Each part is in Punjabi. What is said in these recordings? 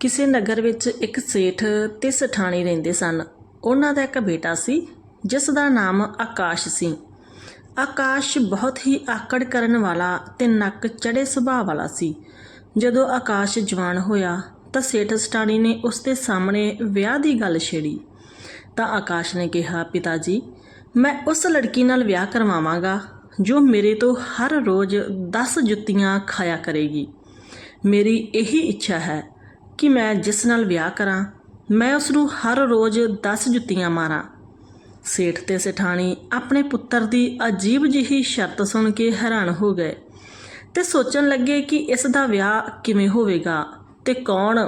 ਕਿਸੇ ਨਗਰ ਵਿੱਚ ਇੱਕ ਸੇਠ ਤੇ ਸਠਾਣੀ ਰਹਿੰਦੇ ਸਨ। ਉਹਨਾਂ ਦਾ ਇੱਕ ਬੇਟਾ ਸੀ, ਜਿਸ ਦਾ ਨਾਮ ਆਕਾਸ਼ ਸੀ। ਆਕਾਸ਼ ਬਹੁਤ ਹੀ ਆਕੜ ਕਰਨ ਵਾਲਾ ਤੇ ਨੱਕ ਚੜੇ ਸੁਭਾਅ ਵਾਲਾ ਸੀ। ਜਦੋਂ ਆਕਾਸ਼ ਜਵਾਨ ਹੋਇਆ, ਤਾਂ ਸੇਠ ਸਠਾਣੀ ਨੇ ਉਸ ਦੇ ਸਾਹਮਣੇ ਵਿਆਹ ਦੀ ਗੱਲ ਛੇੜੀ। ਤਾਂ ਆਕਾਸ਼ ਨੇ ਕਿਹਾ, ਪਿਤਾ ਜੀ, ਮੈਂ ਉਸ ਲੜਕੀ ਨਾਲ ਵਿਆਹ ਕਰਵਾਵਾਂਗਾ, ਜੋ ਮੇਰੇ ਤੋਂ ਹਰ ਰੋਜ਼ 10 ਜੁੱਤੀਆਂ ਖਾਇਆ ਕਰੇਗੀ। ਮੇਰੀ ਇਹੀ ਇੱਛਾ ਹੈ ਕਿ ਮੈਂ ਜਿਸ ਨਾਲ ਵਿਆਹ ਕਰਾਂ, ਮੈਂ ਉਸ ਨੂੰ ਹਰ ਰੋਜ਼ 10 ਜੁੱਤੀਆਂ ਮਾਰਾਂ। ਸੇਠ ਤੇ ਸਠਾਣੀ ਆਪਣੇ ਪੁੱਤਰ ਦੀ ਅਜੀਬ ਜਿਹੀ ਸ਼ਰਤ ਸੁਣ ਕੇ ਹੈਰਾਨ ਹੋ ਗਏ ਤੇ ਸੋਚਣ ਲੱਗੇ ਕਿ ਇਸ ਦਾ ਵਿਆਹ ਕਿਵੇਂ ਹੋਵੇਗਾ ਤੇ ਕੌਣ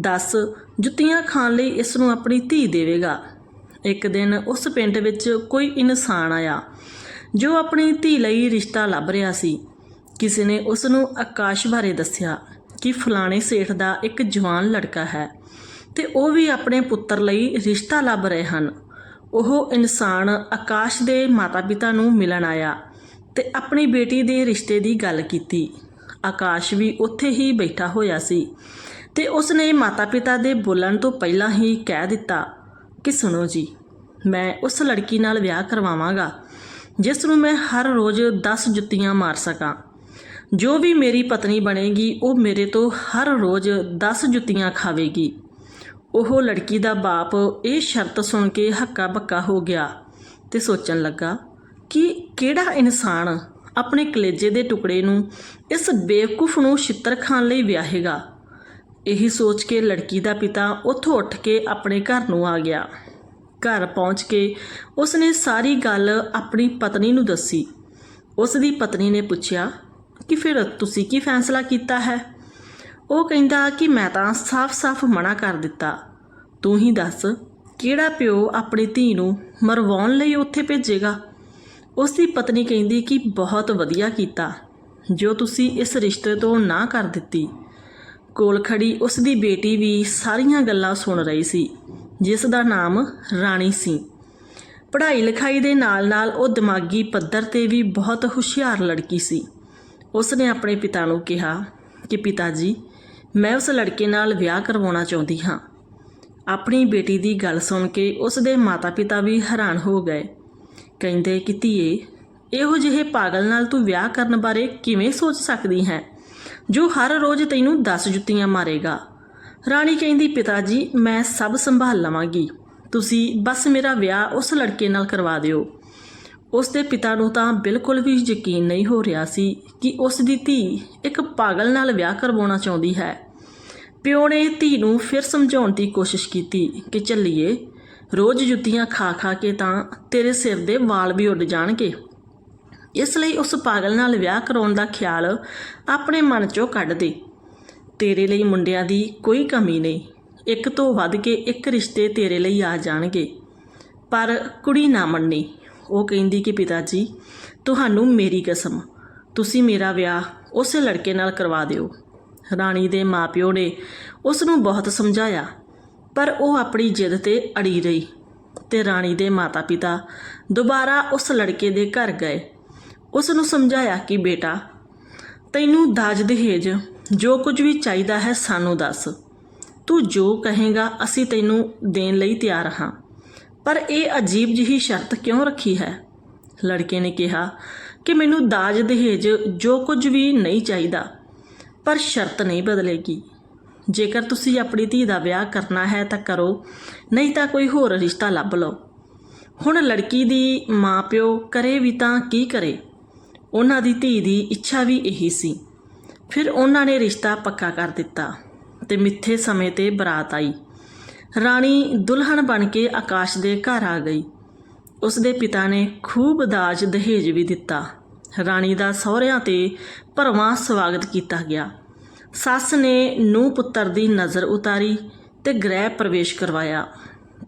10 ਜੁੱਤੀਆਂ ਖਾਣ ਲਈ ਇਸ ਨੂੰ ਆਪਣੀ ਧੀ ਦੇਵੇਗਾ। ਇੱਕ ਦਿਨ ਉਸ ਪਿੰਡ ਵਿੱਚ ਕੋਈ ਇਨਸਾਨ ਆਇਆ ਜੋ ਆਪਣੀ ਧੀ ਲਈ ਰਿਸ਼ਤਾ ਲੱਭ ਰਿਹਾ ਸੀ। ਕਿਸੇ ਨੇ ਉਸ ਨੂੰ ਆਕਾਸ਼ ਬਾਰੇ ਦੱਸਿਆ ਕਿ ਫਲਾਣੇ ਸੇਠ ਦਾ ਇੱਕ ਜਵਾਨ ਲੜਕਾ ਹੈ ਤੇ ਉਹ ਵੀ ਆਪਣੇ ਪੁੱਤਰ ਲਈ ਰਿਸ਼ਤਾ ਲੱਭ ਰਹੇ ਹਨ। ਉਹ ਇਨਸਾਨ ਆਕਾਸ਼ ਦੇ ਮਾਤਾ-ਪਿਤਾ ਨੂੰ ਮਿਲਣ ਆਇਆ ਤੇ ਆਪਣੀ ਬੇਟੀ ਦੇ ਰਿਸ਼ਤੇ ਦੀ ਗੱਲ ਕੀਤੀ। ਆਕਾਸ਼ ਵੀ ਉੱਥੇ ਹੀ ਬੈਠਾ ਹੋਇਆ ਸੀ ਤੇ ਉਸਨੇ ਮਾਤਾ-ਪਿਤਾ ਦੇ ਬੋਲਣ ਤੋਂ ਪਹਿਲਾਂ ਹੀ ਕਹਿ ਦਿੱਤਾ ਕਿ ਸੁਣੋ ਜੀ, ਮੈਂ ਉਸ ਲੜਕੀ ਨਾਲ ਵਿਆਹ ਕਰਵਾਵਾਂਗਾ, ਜਿਸ ਨੂੰ ਮੈਂ ਹਰ ਰੋਜ਼ 10 ਜੁੱਤੀਆਂ ਮਾਰ ਸਕਾਂ। ਜੋ ਵੀ ਮੇਰੀ ਪਤਨੀ ਬਣੇਗੀ, ਉਹ ਮੇਰੇ ਤੋਂ ਹਰ ਰੋਜ਼ 10 ਜੁੱਤੀਆਂ ਖਾਵੇਗੀ। ਉਹ ਲੜਕੀ ਦਾ ਬਾਪ ਇਹ ਸ਼ਰਤ ਸੁਣ ਕੇ ਹੱਕਾ ਬੱਕਾ ਹੋ ਗਿਆ ਤੇ ਸੋਚਣ ਲੱਗਾ ਕਿ ਕਿਹੜਾ ਇਨਸਾਨ ਆਪਣੇ ਕਲੇਜੇ ਦੇ ਟੁਕੜੇ ਨੂੰ ਇਸ ਬੇਵਕੂਫ ਨੂੰ ਛਿੱਤਰ ਖਾਣ ਲਈ ਵਿਆਹੇਗਾ। ਇਹੀ ਸੋਚ ਕੇ ਲੜਕੀ ਦਾ ਪਿਤਾ ਉੱਥੋਂ ਉੱਠ ਕੇ ਆਪਣੇ ਘਰ ਨੂੰ ਆ ਗਿਆ। ਘਰ ਪਹੁੰਚ ਕੇ ਉਸਨੇ ਸਾਰੀ ਗੱਲ ਆਪਣੀ ਪਤਨੀ ਨੂੰ ਦੱਸੀ। ਉਸ ਦੀ ਪਤਨੀ ਨੇ ਪੁੱਛਿਆ ਕਿ ਫਿਰ ਤੁਸੀਂ ਕੀ ਫੈਸਲਾ ਕੀਤਾ ਹੈ? ਉਹ ਕਹਿੰਦਾ ਕਿ ਮੈਂ ਤਾਂ ਸਾਫ਼-ਸਾਫ਼ ਮਨਾ ਕਰ ਦਿੱਤਾ। ਤੂੰ ਹੀ ਦੱਸ, ਕਿਹੜਾ ਪਿਓ ਆਪਣੀ ਧੀ ਨੂੰ ਮਰਵਾਉਣ ਲਈ ਉੱਥੇ ਭੇਜੇਗਾ? ਉਸ ਦੀ ਪਤਨੀ ਕਹਿੰਦੀ ਕਿ ਬਹੁਤ ਵਧੀਆ ਕੀਤਾ, ਜੋ ਤੁਸੀਂ ਇਸ ਰਿਸ਼ਤੇ ਤੋਂ ਨਾ ਕਰ ਦਿੱਤੀ। ਕੋਲ ਖੜੀ ਉਸ ਦੀ ਬੇਟੀ ਵੀ ਸਾਰੀਆਂ ਗੱਲਾਂ ਸੁਣ ਰਹੀ ਸੀ, ਜਿਸ ਦਾ ਨਾਮ ਰਾਣੀ ਸੀ। ਪੜ੍ਹਾਈ ਲਿਖਾਈ ਦੇ ਨਾਲ-ਨਾਲ ਉਹ ਦਿਮਾਗੀ ਪੱਧਰ ਤੇ ਵੀ ਬਹੁਤ ਹੁਸ਼ਿਆਰ ਲੜਕੀ ਸੀ। ਉਸ ਨੇ ਆਪਣੇ ਪਿਤਾ ਨੂੰ ਕਿਹਾ ਕਿ ਪਿਤਾ ਜੀ ਮੈਂ ਉਸ ਲੜਕੇ ਨਾਲ ਵਿਆਹ ਕਰਵਾਉਣਾ ਚਾਹੁੰਦੀ ਹਾਂ। ਆਪਣੀ ਬੇਟੀ ਦੀ ਗੱਲ ਸੁਣ ਕੇ ਉਸ ਦੇ ਮਾਤਾ-ਪਿਤਾ ਵੀ ਹੈਰਾਨ ਹੋ ਗਏ। ਕਹਿੰਦੇ ਕਿ ਧੀਏ, ਇਹੋ ਜਿਹੇ ਪਾਗਲ ਨਾਲ ਤੂੰ ਵਿਆਹ ਕਰਨ ਬਾਰੇ ਕਿਵੇਂ ਸੋਚ ਸਕਦੀ ਹੈ, ਜੋ ਹਰ ਰੋਜ਼ ਤੈਨੂੰ 10 ਜੁੱਤੀਆਂ ਮਾਰੇਗਾ? ਰਾਣੀ ਕਹਿੰਦੀ ਪਿਤਾ ਜੀ ਮੈਂ ਸਭ ਸੰਭਾਲ ਲਵਾਂਗੀ। ਤੁਸੀਂ ਬਸ ਮੇਰਾ ਵਿਆਹ ਉਸ ਲੜਕੇ ਨਾਲ ਕਰਵਾ ਦਿਓ। ਉਸ ਦੇ ਪਿਤਾ ਨੂੰ ਤਾਂ ਬਿਲਕੁਲ ਵੀ ਯਕੀਨ ਨਹੀਂ ਹੋ ਰਿਹਾ ਸੀ ਕਿ ਉਸ ਦੀ ਧੀ ਇੱਕ ਪਾਗਲ ਨਾਲ ਵਿਆਹ ਕਰਵਾਉਣਾ ਚਾਹੁੰਦੀ ਹੈ। ਪਿਓ ਨੇ ਧੀ ਨੂੰ ਫਿਰ ਸਮਝਾਉਣ ਦੀ ਕੋਸ਼ਿਸ਼ ਕੀਤੀ ਕਿ ਚੱਲੀਏ, ਰੋਜ਼ ਜੁੱਤੀਆਂ ਖਾ ਖਾ ਕੇ ਤਾਂ ਤੇਰੇ ਸਿਰ ਦੇ ਵਾਲ ਵੀ ਉੱਡ ਜਾਣਗੇ। ਇਸ ਲਈ ਉਸ ਪਾਗਲ ਨਾਲ ਵਿਆਹ ਕਰਾਉਣ ਦਾ ਖਿਆਲ ਆਪਣੇ ਮਨ 'ਚੋਂ ਕੱਢ ਦੇ। ਤੇਰੇ ਲਈ ਮੁੰਡਿਆਂ ਦੀ ਕੋਈ ਕਮੀ ਨਹੀਂ, ਇੱਕ ਤੋਂ ਵੱਧ ਕੇ ਇੱਕ ਰਿਸ਼ਤੇ ਤੇਰੇ ਲਈ ਆ ਜਾਣਗੇ, ਪਰ ਕੁੜੀ ਨਾ ਮੰਨੀ। ਉਹ ਕਹਿੰਦੀ ਕਿ ਪਿਤਾ ਜੀ ਤੁਹਾਨੂੰ ਮੇਰੀ ਕਸਮ, ਤੁਸੀਂ ਮੇਰਾ ਵਿਆਹ ਉਸੇ ਲੜਕੇ ਨਾਲ ਕਰਵਾ ਦਿਓ। ਰਾਣੀ ਦੇ ਮਾਪਿਓ ਨੇ ਉਸ ਨੂੰ ਬਹੁਤ ਸਮਝਾਇਆ, ਪਰ ਉਹ ਆਪਣੀ ਜਿੱਦ ਤੇ ਅੜੀ ਰਹੀ ਤੇ ਰਾਣੀ ਦੇ ਮਾਤਾ-ਪਿਤਾ ਦੁਬਾਰਾ ਉਸ ਲੜਕੇ ਦੇ ਘਰ ਗਏ। ਉਸ ਨੂੰ ਸਮਝਾਇਆ ਕਿ, ਬੇਟਾ, ਤੈਨੂੰ ਦਾਜ ਦਹੇਜ, ਜੋ ਕੁਝ ਵੀ ਚਾਹੀਦਾ ਹੈ ਸਾਨੂੰ ਦੱਸ। ਤੂੰ ਜੋ ਕਹੇਗਾ, ਅਸੀਂ ਤੈਨੂੰ ਦੇਣ ਲਈ ਤਿਆਰ ਹਾਂ। ਪਰ ਇਹ ਅਜੀਬ ਜਿਹੀ ਸ਼ਰਤ ਕਿਉਂ ਰੱਖੀ ਹੈ? ਲੜਕੇ ਨੇ ਕਿਹਾ ਕਿ ਮੈਨੂੰ ਦਾਜ ਦਹੇਜ ਜੋ ਕੁਝ ਵੀ ਨਹੀਂ ਚਾਹੀਦਾ, ਪਰ ਸ਼ਰਤ ਨਹੀਂ ਬਦਲੇਗੀ। ਜੇਕਰ ਤੁਸੀਂ ਆਪਣੀ ਧੀ ਦਾ ਵਿਆਹ ਕਰਨਾ ਹੈ ਤਾਂ ਕਰੋ, ਨਹੀਂ ਤਾਂ ਕੋਈ ਹੋਰ ਰਿਸ਼ਤਾ ਲੱਭ ਲਓ। ਹੁਣ ਲੜਕੀ ਦੀ ਮਾਪਿਓ ਕਰੇ ਵੀ ਤਾਂ ਕੀ ਕਰੇ? ਉਹਨਾਂ ਦੀ ਧੀ ਦੀ ਇੱਛਾ ਵੀ ਇਹੀ ਸੀ। ਫਿਰ ਉਹਨਾਂ ਨੇ ਰਿਸ਼ਤਾ ਪੱਕਾ ਕਰ ਦਿੱਤਾ ਤੇ ਮਿੱਥੇ ਸਮੇਂ ਤੇ ਬਰਾਤ ਆਈ। ਰਾਣੀ ਦੁਲਹਨ ਬਣ ਕੇ ਆਕਾਸ਼ ਦੇ ਘਰ ਆ ਗਈ। ਉਸ ਦੇ ਪਿਤਾ ਨੇ ਖੂਬ ਦਾਜ ਦਹੇਜ ਵੀ ਦਿੱਤਾ। ਰਾਣੀ ਦਾ ਸਹੁਰਿਆਂ ਤੇ ਭਰਵਾਂ ਸਵਾਗਤ ਕੀਤਾ ਗਿਆ। ਸੱਸ ਨੇ ਨੂੰ ਪੁੱਤਰ ਦੀ ਨਜ਼ਰ ਉਤਾਰੀ ਤੇ ਗ੍ਰਹਿ ਪ੍ਰਵੇਸ਼ ਕਰਵਾਇਆ।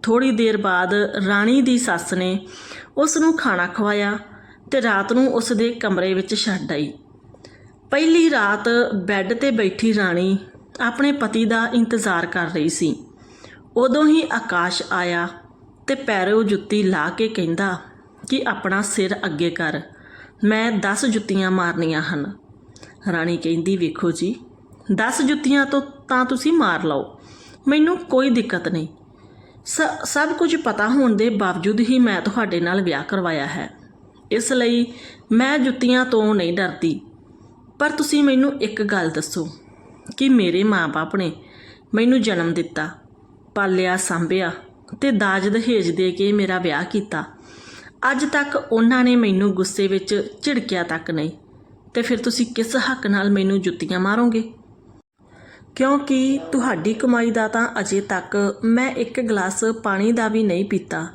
ਥੋੜੀ ਦੇਰ ਬਾਅਦ ਰਾਣੀ ਦੀ ਸੱਸ ਨੇ ਉਸ ਨੂੰ ਖਾਣਾ ਖਵਾਇਆ ਤੇ ਰਾਤ ਨੂੰ ਉਸ ਦੇ ਕਮਰੇ ਵਿੱਚ ਛੱਡ ਆਈ। ਪਹਿਲੀ ਰਾਤ ਬੈੱਡ ਤੇ ਬੈਠੀ ਰਾਣੀ ਆਪਣੇ ਪਤੀ ਦਾ ਇੰਤਜ਼ਾਰ ਕਰ ਰਹੀ ਸੀ। ਉਦੋਂ ਹੀ ਆਕਾਸ਼ ਆਇਆ ਤੇ ਪੈਰੋਂ ਜੁੱਤੀ ਲਾ ਕੇ ਕਹਿੰਦਾ ਕਿ ਆਪਣਾ ਸਿਰ ਅੱਗੇ ਕਰ। ਮੈਂ 10 ਜੁੱਤੀਆਂ ਮਾਰਨੀਆਂ ਹਨ। ਰਾਣੀ ਕਹਿੰਦੀ, ਵੇਖੋ ਜੀ 10 ਜੁੱਤੀਆਂ ਤੋਂ ਤਾਂ ਤੁਸੀਂ ਮਾਰ ਲਓ। ਮੈਨੂੰ ਕੋਈ ਦਿੱਕਤ ਨਹੀਂ। ਸ- ਸਭ ਕੁਝ ਪਤਾ ਹੋਣ ਦੇ ਬਾਵਜੂਦ ਹੀ ਮੈਂ ਤੁਹਾਡੇ ਨਾਲ ਵਿਆਹ ਕਰਵਾਇਆ ਹੈ। ਇਸ ਲਈ ਮੈਂ ਜੁੱਤੀਆਂ ਤੋਂ ਨਹੀਂ ਡਰਦੀ। ਪਰ ਤੁਸੀਂ ਮੈਨੂੰ ਇੱਕ ਗੱਲ ਦੱਸੋ ਕਿ ਮੇਰੇ ਮਾਪੇ ਨੇ ਮੈਨੂੰ ਜਨਮ ਦਿੱਤਾ। ਪਾਲਿਆ ਸੰਭਿਆ ਤੇ ਦਾਜ ਦਹੇਜ ਦੇ ਕੇ ਮੇਰਾ ਵਿਆਹ ਕੀਤਾ। ਅੱਜ ਤੱਕ ਉਹਨਾਂ ਨੇ ਮੈਨੂੰ ਗੁੱਸੇ ਵਿੱਚ ਝਿੜਕਿਆ ਤੱਕ ਨਹੀਂ। ਤੇ ਫਿਰ ਤੁਸੀਂ ਕਿਸ ਹੱਕ ਨਾਲ ਮੈਨੂੰ ਜੁੱਤੀਆਂ ਮਾਰੋਗੇ? ਕਿਉਂਕਿ ਤੁਹਾਡੀ ਕਮਾਈ ਦਾ ਤਾਂ ਅਜੇ ਤੱਕ ਮੈਂ ਇੱਕ ਗਲਾਸ ਪਾਣੀ ਦਾ ਵੀ ਨਹੀਂ ਪੀਤਾ।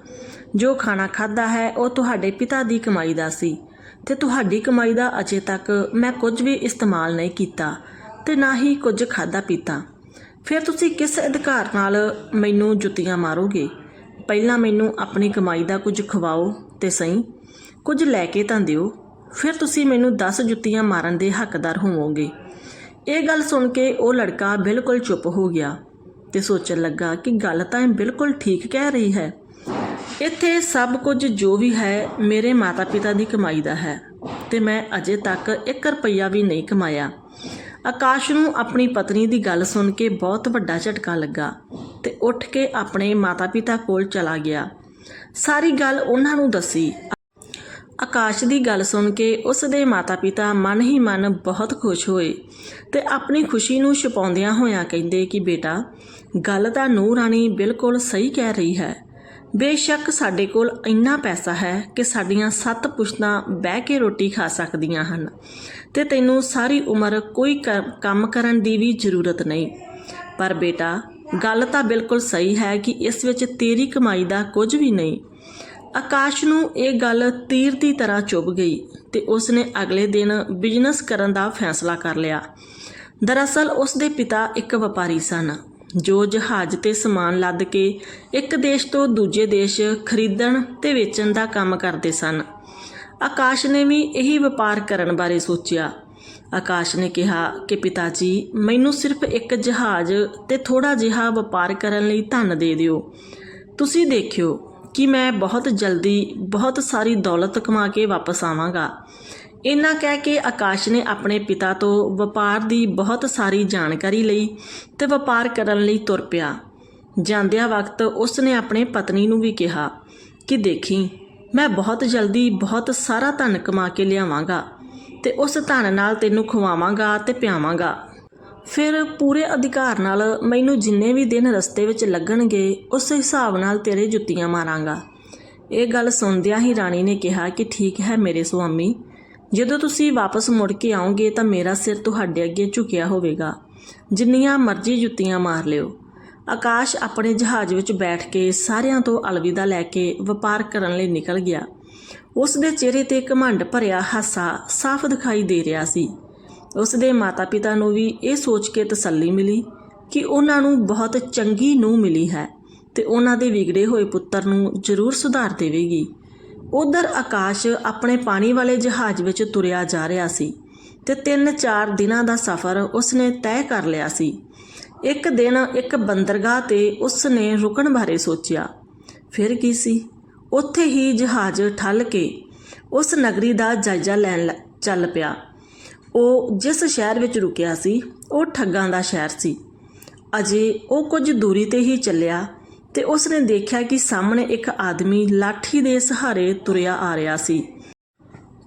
ਜੋ ਖਾਣਾ ਖਾਦਾ ਹੈ, ਉਹ ਤੁਹਾਡੇ ਪਿਤਾ ਦੀ ਕਮਾਈ ਦਾ ਸੀ। ਤੇ ਤੁਹਾਡੀ ਕਮਾਈ ਦਾ ਅਜੇ ਤੱਕ ਮੈਂ ਕੁਝ ਵੀ ਇਸਤੇਮਾਲ ਨਹੀਂ ਕੀਤਾ ਤੇ ਨਾ ਹੀ ਕੁਝ ਖਾਦਾ ਪੀਤਾ। ਫਿਰ ਤੁਸੀਂ ਕਿਸ ਅਧਿਕਾਰ ਨਾਲ ਮੈਨੂੰ ਜੁੱਤੀਆਂ ਮਾਰੋਗੇ? ਪਹਿਲਾਂ ਮੈਨੂੰ ਆਪਣੀ ਕਮਾਈ ਦਾ ਕੁਝ ਖਵਾਓ ਤੇ ਸਹੀ, ਕੁਝ ਲੈ ਕੇ ਤਾਂ ਦਿਓ। ਫਿਰ ਤੁਸੀਂ ਮੈਨੂੰ 10 ਜੁੱਤੀਆਂ ਮਾਰਨ ਦੇ ਹੱਕਦਾਰ ਹੋਵੋਗੇ। ਇਹ ਗੱਲ ਸੁਣ ਕੇ ਉਹ ਲੜਕਾ ਬਿਲਕੁਲ ਚੁੱਪ ਹੋ ਗਿਆ ਤੇ ਸੋਚਣ ਲੱਗਾ ਕਿ ਗੱਲ ਤਾਂ ਇਹ ਬਿਲਕੁਲ ਠੀਕ ਕਹਿ ਰਹੀ ਹੈ। ਇੱਥੇ ਸਭ ਕੁਝ ਜੋ ਵੀ ਹੈ ਮੇਰੇ ਮਾਤਾ-ਪਿਤਾ ਦੀ ਕਮਾਈ ਦਾ ਹੈ ਤੇ ਮੈਂ ਅਜੇ ਤੱਕ 1 ਰੁਪਈਆ ਵੀ ਨਹੀਂ ਕਮਾਇਆ। ਆਕਾਸ਼ ਨੂੰ ਆਪਣੀ ਪਤਨੀ ਦੀ ਗੱਲ ਸੁਣ ਕੇ ਬਹੁਤ ਵੱਡਾ ਝਟਕਾ ਲੱਗਾ ਤੇ ਉੱਠ ਕੇ ਆਪਣੇ ਮਾਤਾ-ਪਿਤਾ ਕੋਲ ਚਲਾ ਗਿਆ। ਸਾਰੀ ਗੱਲ ਉਹਨਾਂ ਨੂੰ ਦੱਸੀ। ਆਕਾਸ਼ ਦੀ ਗੱਲ ਸੁਣ ਕੇ ਉਸ ਦੇ ਮਾਤਾ-ਪਿਤਾ ਮਨ ਹੀ ਮਨ ਬਹੁਤ ਖੁਸ਼ ਹੋਏ ਤੇ ਆਪਣੀ ਖੁਸ਼ੀ ਨੂੰ ਛੁਪਾਉਂਦਿਆਂ ਹੋਇਆਂ ਕਹਿੰਦੇ ਕਿ ਬੇਟਾ, ਗੱਲ ਤਾਂ ਨੂਰ ਰਾਣੀ ਬਿਲਕੁਲ ਸਹੀ ਕਹਿ ਰਹੀ ਹੈ। ਬੇਸ਼ੱਕ ਸਾਡੇ ਕੋਲ ਇੰਨਾ ਪੈਸਾ ਹੈ ਕਿ ਸਾਡੀਆਂ ਸੱਤ ਪੁਸ਼ਤਾਂ ਬਹਿ ਕੇ ਰੋਟੀ ਖਾ ਸਕਦੀਆਂ ਹਨ ਤੇ ਤੈਨੂੰ ਸਾਰੀ ਉਮਰ ਕੋਈ ਕ- ਕੰਮ ਕਰਨ ਦੀ ਵੀ ਜ਼ਰੂਰਤ ਨਹੀਂ। ਪਰ ਬੇਟਾ, ਗੱਲ ਤਾਂ ਬਿਲਕੁਲ ਸਹੀ ਹੈ ਕਿ ਇਸ ਵਿੱਚ ਤੇਰੀ ਕਮਾਈ ਦਾ ਕੁਝ ਵੀ ਨਹੀਂ। ਆਕਾਸ਼ ਨੂੰ ਇਹ ਗੱਲ ਤੀਰ ਦੀ ਤਰ੍ਹਾਂ ਚੁੱਭ ਗਈ ਤੇ ਉਸ ਨੇ ਅਗਲੇ ਦਿਨ ਬਿਜ਼ਨਸ ਕਰਨ ਦਾ ਫੈਸਲਾ ਕਰ ਲਿਆ। ਦਰਅਸਲ ਉਸ ਦੇ ਪਿਤਾ ਇੱਕ ਵਪਾਰੀ ਸਨ। ਜੋ ਜਹਾਜ਼ ਤੇ ਸਮਾਨ ਲੱਦ ਕੇ ਇੱਕ ਦੇਸ਼ ਤੋਂ ਦੂਜੇ ਦੇਸ਼ ਖਰੀਦਣ ਤੇ ਵੇਚਣ ਦਾ ਕੰਮ ਕਰਦੇ ਸਨ। ਆਕਾਸ਼ ਨੇ ਵੀ ਇਹੀ ਵਪਾਰ ਕਰਨ ਬਾਰੇ ਸੋਚਿਆ। ਆਕਾਸ਼ ਨੇ ਕਿਹਾ ਕਿ ਪਿਤਾ ਜੀ ਮੈਨੂੰ ਸਿਰਫ ਇੱਕ ਜਹਾਜ਼ ਤੇ ਥੋੜਾ ਜਿਹਾ ਵਪਾਰ ਕਰਨ ਲਈ ਧਨ ਦੇ ਦਿਓ। ਤੁਸੀਂ ਦੇਖਿਓ ਕਿ ਮੈਂ ਬਹੁਤ ਜਲਦੀ ਬਹੁਤ ਸਾਰੀ ਦੌਲਤ ਕਮਾ ਕੇ ਵਾਪਸ ਆਵਾਂਗਾ। ਇੰਨਾ ਕਹਿ ਕੇ ਆਕਾਸ਼ ਨੇ ਆਪਣੇ ਪਿਤਾ ਤੋਂ ਵਪਾਰ ਦੀ ਬਹੁਤ ਸਾਰੀ ਜਾਣਕਾਰੀ ਲਈ ਤੇ ਵਪਾਰ ਕਰਨ ਲਈ ਤੁਰ ਪਿਆ। ਜਾਂਦਿਆਂ ਵਕਤ ਉਸ ਨੇ ਆਪਣੇ ਪਤਨੀ ਨੂੰ ਵੀ ਕਿਹਾ ਕਿ ਦੇਖੀ, ਮੈਂ ਬਹੁਤ ਜਲਦੀ ਬਹੁਤ ਸਾਰਾ ਧਨ ਕਮਾ ਕੇ ਲਿਆਵਾਂਗਾ ਤੇ ਉਸ ਧਨ ਨਾਲ ਤੈਨੂੰ ਖਵਾਵਾਂਗਾ ਤੇ ਪਿਆਵਾਂਗਾ। ਫਿਰ ਪੂਰੇ ਅਧਿਕਾਰ ਨਾਲ ਮੈਨੂੰ ਜਿੰਨੇ ਵੀ ਦਿਨ ਰਸਤੇ ਵਿੱਚ ਲੱਗਣਗੇ, ਉਸ ਹਿਸਾਬ ਨਾਲ ਤੇਰੇ ਜੁੱਤੀਆਂ ਮਾਰਾਂਗਾ। ਇਹ ਗੱਲ ਸੁਣਦਿਆਂ ਹੀ ਰਾਣੀ ਨੇ ਕਿਹਾ ਕਿ ਠੀਕ ਹੈ ਮੇਰੇ ਸੁਆਮੀ ਜਦੋਂ ਤੁਸੀਂ ਵਾਪਸ ਮੁੜ ਕੇ ਆਓਗੇ ਤਾਂ ਮੇਰਾ ਸਿਰ ਤੁਹਾਡੇ ਅੱਗੇ ਝੁਕਿਆ ਹੋਵੇਗਾ। ਜਿੰਨੀਆਂ ਮਰਜ਼ੀ ਜੁੱਤੀਆਂ ਮਾਰ ਲਿਓ। ਆਕਾਸ਼ ਆਪਣੇ ਜਹਾਜ਼ ਵਿੱਚ ਬੈਠ ਕੇ ਸਾਰਿਆਂ ਤੋਂ ਅਲਵਿਦਾ ਲੈ ਕੇ ਵਪਾਰ ਕਰਨ ਲਈ ਨਿਕਲ ਗਿਆ। ਉਸ ਦੇ ਚਿਹਰੇ ਤੇ ਘਮੰਡ ਭਰਿਆ ਹਾਸਾ ਸਾਫ਼ ਦਿਖਾਈ ਦੇ ਰਿਹਾ ਸੀ। ਉਸ ਦੇ ਮਾਤਾ-ਪਿਤਾ ਨੂੰ ਵੀ ਇਹ ਸੋਚ ਕੇ ਤਸੱਲੀ ਮਿਲੀ ਕਿ ਉਹਨਾਂ ਨੂੰ ਬਹੁਤ ਚੰਗੀ ਨੂੰ ਮਿਲੀ ਹੈ ਤੇ ਉਹਨਾਂ ਦੇ ਵਿਗੜੇ ਹੋਏ ਪੁੱਤਰ ਨੂੰ ਜ਼ਰੂਰ ਸੁਧਾਰ ਦੇਵੇਗੀ। ਉਧਰ ਆਕਾਸ਼ ਆਪਣੇ ਪਾਣੀ ਵਾਲੇ ਜਹਾਜ਼ ਵਿੱਚ ਤੁਰਿਆ ਜਾ ਰਿਹਾ ਸੀ ਤੇ 3-4 ਦਿਨਾਂ ਦਾ ਸਫ਼ਰ ਉਸਨੇ ਤੈਅ ਕਰ ਲਿਆ ਸੀ। ਇੱਕ ਦਿਨ ਇੱਕ ਬੰਦਰਗਾਹ ਤੇ ਉਸਨੇ ਰੁਕਣ ਬਾਰੇ ਸੋਚਿਆ। ਫਿਰ ਕੀ ਸੀ? ਉੱਥੇ ਹੀ ਜਹਾਜ਼ ਠੱਲ ਕੇ ਉਸ ਨਗਰੀ ਦਾ ਜਾਇਜ਼ਾ ਲੈਣ ਲ- ਚੱਲ ਪਿਆ। ਉਹ ਜਿਸ ਸ਼ਹਿਰ ਵਿੱਚ ਰੁਕਿਆ ਸੀ, ਉਹ ਠੱਗਾਂ ਦਾ ਸ਼ਹਿਰ ਸੀ। ਅਜੇ ਉਹ ਕੁਝ ਦੂਰੀ ਤੇ ਹੀ ਚੱਲਿਆ ਤੇ ਉਸ ਨੇ ਦੇਖਿਆ ਕਿ ਸਾਹਮਣੇ ਇੱਕ ਆਦਮੀ ਲਾਠੀ ਦੇ ਸਹਾਰੇ ਤੁਰਿਆ ਆ ਰਿਹਾ ਸੀ।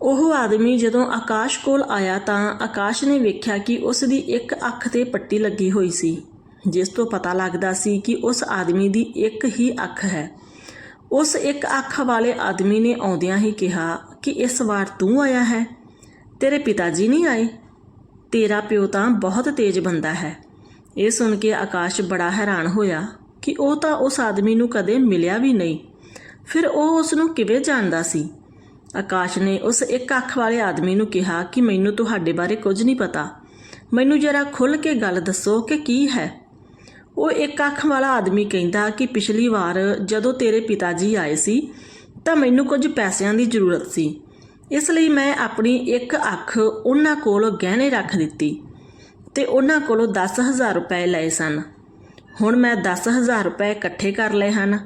ਉਹ ਆਦਮੀ ਜਦੋਂ ਆਕਾਸ਼ ਕੋਲ ਆਇਆ ਤਾਂ ਆਕਾਸ਼ ਨੇ ਵੇਖਿਆ ਕਿ ਉਸ ਦੀ ਇੱਕ ਅੱਖ ਤੇ ਪੱਟੀ ਲੱਗੀ ਹੋਈ ਸੀ, ਜਿਸ ਤੋਂ ਪਤਾ ਲੱਗਦਾ ਸੀ ਕਿ ਉਸ ਆਦਮੀ ਦੀ ਇੱਕ ਹੀ ਅੱਖ ਹੈ। ਉਸ ਇੱਕ ਅੱਖ ਵਾਲੇ ਆਦਮੀ ਨੇ ਆਉਂਦਿਆਂ ਹੀ ਕਿਹਾ ਕਿ ਇਸ ਵਾਰ ਤੂੰ ਆਇਆ ਹੈ? ਤੇਰੇ ਪਿਤਾ ਜੀ ਨਹੀਂ ਆਏ? ਤੇਰਾ ਪਿਓ ਤਾਂ ਬਹੁਤ ਤੇਜ਼ ਬੰਦਾ ਹੈ। ਇਹ ਸੁਣ ਕੇ ਆਕਾਸ਼ ਬੜਾ ਹੈਰਾਨ ਹੋਇਆ। ਕਿ ਉਹ ਤਾਂ ਉਸ ਆਦਮੀ ਨੂੰ ਕਦੇ ਮਿਲਿਆ ਵੀ ਨਹੀਂ। ਫਿਰ ਉਹ ਉਸ ਨੂੰ ਕਿਵੇਂ ਜਾਣਦਾ ਸੀ? ਆਕਾਸ਼ ਨੇ ਉਸ ਇੱਕ ਅੱਖ ਵਾਲੇ ਆਦਮੀ ਨੂੰ ਕਿਹਾ ਕਿ ਮੈਨੂੰ ਤੁਹਾਡੇ ਬਾਰੇ ਕੁਝ ਨਹੀਂ ਪਤਾ। ਮੈਨੂੰ ਜਰਾ ਖੁੱਲ੍ਹ ਕੇ ਗੱਲ ਦੱਸੋ ਕਿ ਕੀ ਹੈ। ਉਹ ਇੱਕ ਅੱਖ ਵਾਲਾ ਆਦਮੀ ਕਹਿੰਦਾ ਕਿ ਪਿਛਲੀ ਵਾਰ ਜਦੋਂ ਤੇਰੇ ਪਿਤਾ ਜੀ ਆਏ ਸੀ, ਤਾਂ ਮੈਨੂੰ ਕੁਝ ਪੈਸਿਆਂ ਦੀ ਜ਼ਰੂਰਤ ਸੀ। ਇਸ ਲਈ ਮੈਂ ਆਪਣੀ ਇੱਕ ਅੱਖ ਉਹਨਾਂ ਕੋਲ ਗਹਿਣੇ ਰੱਖ ਦਿੱਤੀ ਤੇ ਉਹਨਾਂ ਕੋਲੋਂ 10000 ਰੁਪਏ ਲਏ ਸਨ। ਹੁਣ ਮੈਂ 10000 ਰੁਪਏ ਇਕੱਠੇ ਕਰ ਲਏ ਹਨ।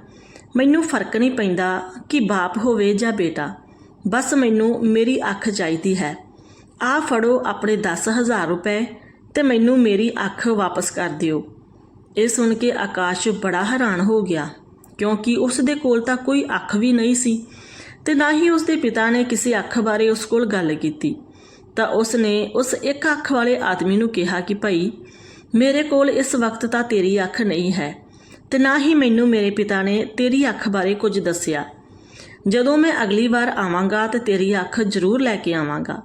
ਮੈਨੂੰ ਫ਼ਰਕ ਨਹੀਂ ਪੈਂਦਾ ਕਿ ਬਾਪ ਹੋਵੇ ਜਾਂ ਬੇਟਾ। ਬਸ ਮੈਨੂੰ ਮੇਰੀ ਅੱਖ ਚਾਹੀਦੀ ਹੈ। ਆਹ ਫੜੋ ਆਪਣੇ 10000 ਰੁਪਏ ਤੇ ਮੈਨੂੰ ਮੇਰੀ ਅੱਖ ਵਾਪਸ ਕਰ ਦਿਓ। ਇਹ ਸੁਣ ਕੇ ਆਕਾਸ਼ ਬੜਾ ਹੈਰਾਨ ਹੋ ਗਿਆ, ਕਿਉਂਕਿ ਉਸ ਦੇ ਕੋਲ ਤਾਂ ਕੋਈ ਅੱਖ ਵੀ ਨਹੀਂ ਸੀ ਤੇ ਨਾ ਹੀ ਉਸ ਦੇ ਪਿਤਾ ਨੇ ਕਿਸੇ ਅੱਖ ਬਾਰੇ ਉਸ ਕੋਲ ਗੱਲ ਕੀਤੀ। ਤਾਂ ਉਸ ਨੇ ਉਸ ਇੱਕ ਅੱਖ ਵਾਲੇ ਆਦਮੀ ਨੂੰ ਕਿਹਾ ਕਿ ਭਾਈ ਮੇਰੇ ਕੋਲ ਇਸ ਵਕਤ ਤਾਂ ਤੇਰੀ ਅੱਖ ਨਹੀਂ ਹੈ ਤੇ ਨਾ ਹੀ ਮੈਨੂੰ ਮੇਰੇ ਪਿਤਾ ਨੇ ਤੇਰੀ ਅੱਖ ਬਾਰੇ ਕੁਝ ਦੱਸਿਆ। ਜਦੋਂ ਮੈਂ ਅਗਲੀ ਵਾਰ ਆਵਾਂਗਾ ਤੇ ਤੇਰੀ ਅੱਖ ਜ਼ਰੂਰ ਲੈ ਕੇ ਆਵਾਂਗਾ।